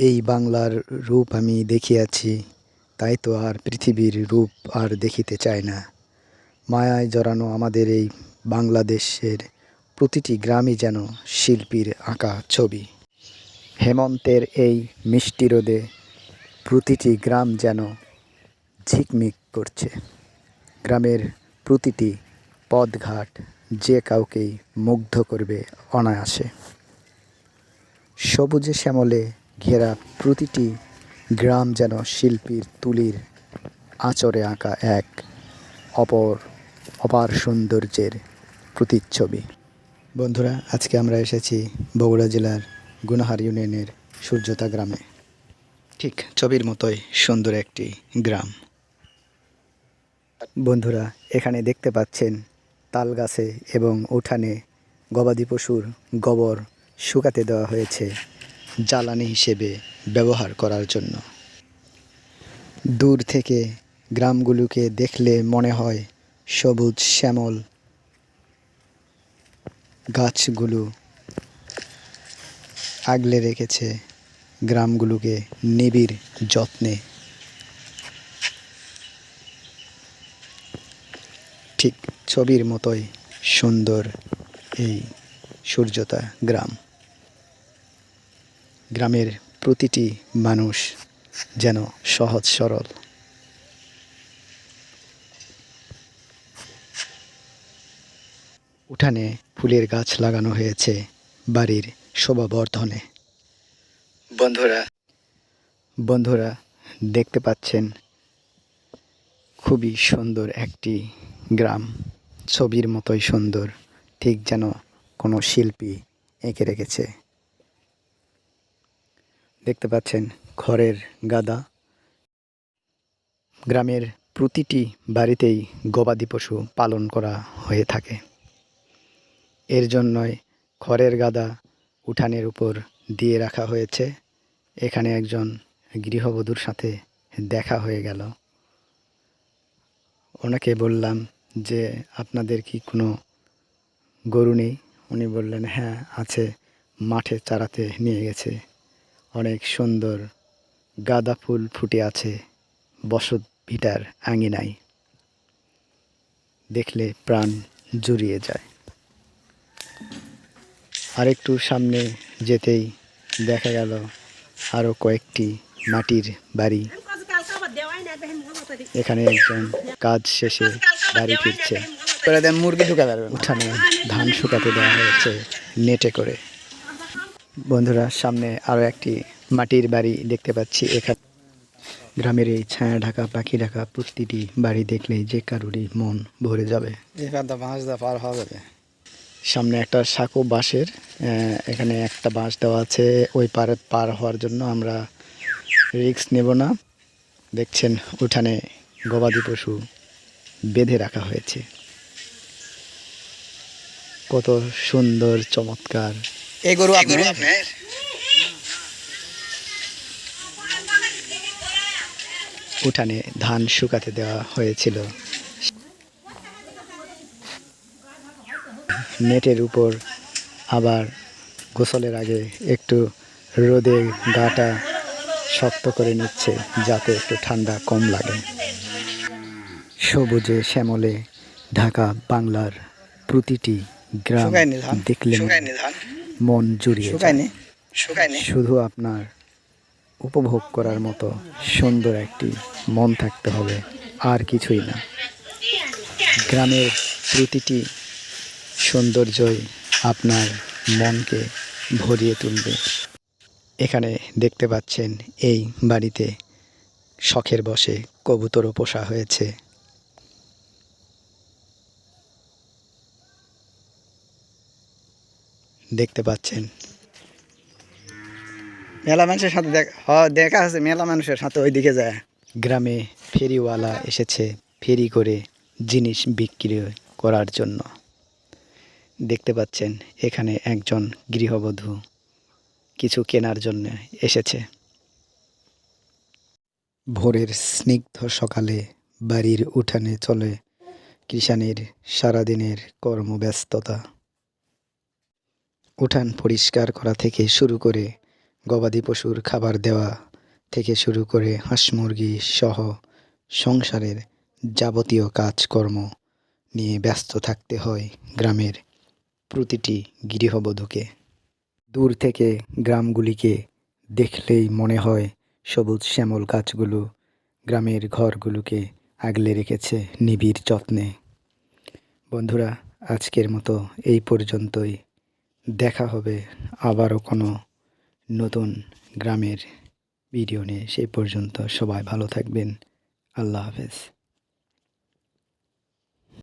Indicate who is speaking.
Speaker 1: এই বাংলার রূপ আমি দেখিয়াছি, তাই তো আর পৃথিবীর রূপ আর দেখিতে চায় না। মায়ায় জড়ানো আমাদের এই বাংলাদেশের প্রতিটি গ্রামই যেন শিল্পীর আঁকা ছবি। হেমন্তের এই মিষ্টি রোদে প্রতিটি গ্রাম যেন ঝিকমিক করছে। গ্রামের প্রতিটি পথঘাট যে কাউকেই মুগ্ধ করবে অনায়াসে। সবুজে শ্যামলে ঘেরা প্রতিটি গ্রাম যেন শিল্পীর তুলির আঁচড়ে আঁকা এক অপর, অপার সৌন্দর্যের প্রতিচ্ছবি। বন্ধুরা, আজকে আমরা এসেছি বগুড়া জেলার গুনাহার ইউনিয়নের সূর্যতা গ্রামে। ঠিক ছবির মতোই সুন্দর একটি গ্রাম। বন্ধুরা, এখানে দেখতে পাচ্ছেন তাল গাছে এবং উঠানে গবাদি পশুর গোবর শুকাতে দেওয়া হয়েছে। জ্বালানি হিসেবে ব্যবহার করার জন্য। দূর থেকে গ্রামগুলোকে দেখলে মনে হয় সবুজ শ্যামল গাছগুলো আগলে রেখেছে গ্রামগুলোকে নিবিড় যত্নে। ঠিক ছবির মতোই সুন্দর এই সূর্যতা গ্রাম। গ্রামের প্রতিটি মানুষ যেন সহজ সরল। উঠানে ফুলের গাছ লাগানো হয়েছে বাড়ির শোভাবর্ধনে। বন্ধুরা বন্ধুরা দেখতে পাচ্ছেন, খুবই সুন্দর একটি গ্রাম। ছবির মতোই সুন্দর, ঠিক যেন কোনো শিল্পী এঁকে রেখেছে। দেখতে পাচ্ছেন খড়ের গাদা। গ্রামের প্রতিটি বাড়িতেই গবাদি পশু পালন করা হয়ে থাকে। এর জন্যই খড়ের গাদা উঠানের উপর দিয়ে রাখা হয়েছে। এখানে একজন গৃহবধূর সাথে দেখা হয়ে গেল। ওনাকে বললাম যে, আপনাদের কি কোনো গরু নেই? উনি বললেন হ্যাঁ আছে। মাঠে চারাতে নিয়ে গেছে। অনেক সুন্দর গাঁদা ফুল ফুটে আছে বসত ভিটার আঙিনায়। দেখলে প্রাণ জুড়িয়ে যায়। আরেকটু সামনে যেতেই দেখা গেল আরও কয়েকটি মাটির বাড়ি। এখানে একজন কাজ শেষে বাড়ি ফিরছে। মুরগি ঢুকা পারবে উঠানে ধান শুকাতে দেওয়া হয়েছে নেটে করে। বন্ধুরা সামনে আরও একটি মাটির বাড়ি দেখতে পাচ্ছি। এখানে গ্রামের এই ছায়া ঢাকা পাখি ঢাকা প্রতিটি বাড়ি দেখলেই যে কারুরই মন ভরে যাবে।
Speaker 2: পার যাবে।
Speaker 1: সামনে একটা সাঁকো বাঁশের এখানে একটা বাঁশ দেওয়া আছে। ওই পারে পার হওয়ার জন্য আমরা রিস্ক নেব না। দেখছেন উঠানে গবাদি পশু বেঁধে রাখা হয়েছে। কত সুন্দর চমৎকার
Speaker 2: এই গরু আপনার?
Speaker 1: উঠানে ধান শুকাতে দেওয়া হয়েছিল। নেটের উপর আবার গোসলের আগে একটু রোদে গাটা শক্ত করে নিচ্ছে যাতে একটু ঠান্ডা কম লাগে। সবুজে শ্যামলে ঢাকা বাংলার প্রতিটি গ্রাম
Speaker 2: শুকায়নি ধান
Speaker 1: দেখলে মন জুড়িয়ে শুধু আপনার উপভোগ করার মতো সুন্দর একটি মন থাকতে হবে আর কিছুই না। গ্রামের প্রতিটি সৌন্দর্যই আপনার মনকে ভরিয়ে তুলবে। এখানে দেখতে পাচ্ছেন এই বাড়িতে শখের বসে কবুতরও পোষা হয়েছে। দেখতে পাচ্ছেন।
Speaker 2: মেলা মানুষের সাথে দেখ দেখা আছে, মেলা মানুষের সাথে ওইদিকে যায়।
Speaker 1: গ্রামে ফেরিওয়ালা এসেছে ফেরি করে জিনিস বিক্রি করার জন্য। দেখতে পাচ্ছেন, এখানে একজন গৃহবধূ কিছু কেনার জন্য এসেছে। ভোরের স্নিগ্ধ সকালে বাড়ির উঠানে চলে কিষানের সারাদিনের কর্মব্যস্ততা। উঠান পরিষ্কার করা থেকে শুরু করে গবাদি পশুর খাবার দেওয়া থেকে শুরু করে হাঁস মুরগি সহ সংসারের যাবতীয় কাজকর্ম নিয়ে ব্যস্ত থাকতে হয় গ্রামের প্রতিটি গৃহবধূকে। দূর থেকে গ্রামগুলিকে দেখলেই মনে হয় সবুজ শ্যামল গাছগুলো গ্রামের ঘরগুলোকে আগলে রেখেছে নিবিড় যত্নে। বন্ধুরা, আজকের মতো এই পর্যন্তই। দেখা হবে আবারও কোনো নতুন গ্রামের ভিডিও নিয়ে। সেই পর্যন্ত সবাই ভালো থাকবেন। আল্লাহ হাফেজ।